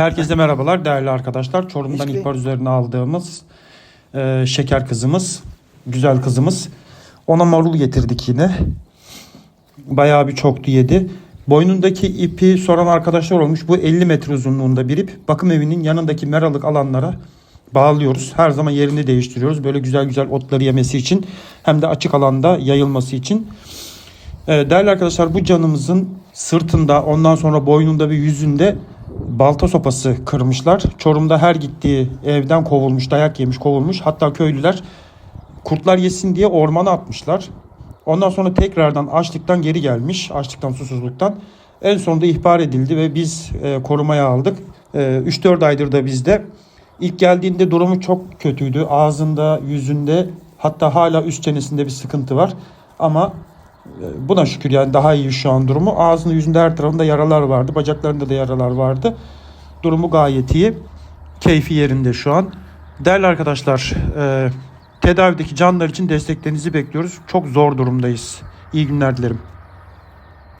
Herkese merhabalar değerli arkadaşlar. Çorum'dan Hiçbir- ihbar üzerine aldığımız e, şeker kızımız, güzel kızımız. Ona marul getirdik yine. Bayağı bir çoktu yedi. Boynundaki ipi soran arkadaşlar olmuş. Bu 50 metre uzunluğunda bir ip. Bakım evinin yanındaki meralık alanlara bağlıyoruz. Her zaman yerini değiştiriyoruz. Böyle güzel güzel otları yemesi için hem de açık alanda yayılması için. Ee, değerli arkadaşlar bu canımızın sırtında ondan sonra boynunda ve yüzünde balta sopası kırmışlar. Çorum'da her gittiği evden kovulmuş, dayak yemiş, kovulmuş. Hatta köylüler kurtlar yesin diye ormana atmışlar. Ondan sonra tekrardan açlıktan geri gelmiş. Açlıktan, susuzluktan. En sonunda ihbar edildi ve biz e, korumaya aldık. E, 3-4 aydır da bizde. İlk geldiğinde durumu çok kötüydü. Ağzında, yüzünde hatta hala üst çenesinde bir sıkıntı var. Ama buna şükür yani daha iyi şu an durumu. Ağzında, yüzünde her tarafında yaralar vardı. Bacaklarında da yaralar vardı. Durumu gayet iyi. Keyfi yerinde şu an. Değerli arkadaşlar, e, tedavideki canlar için desteklerinizi bekliyoruz. Çok zor durumdayız. İyi günler dilerim.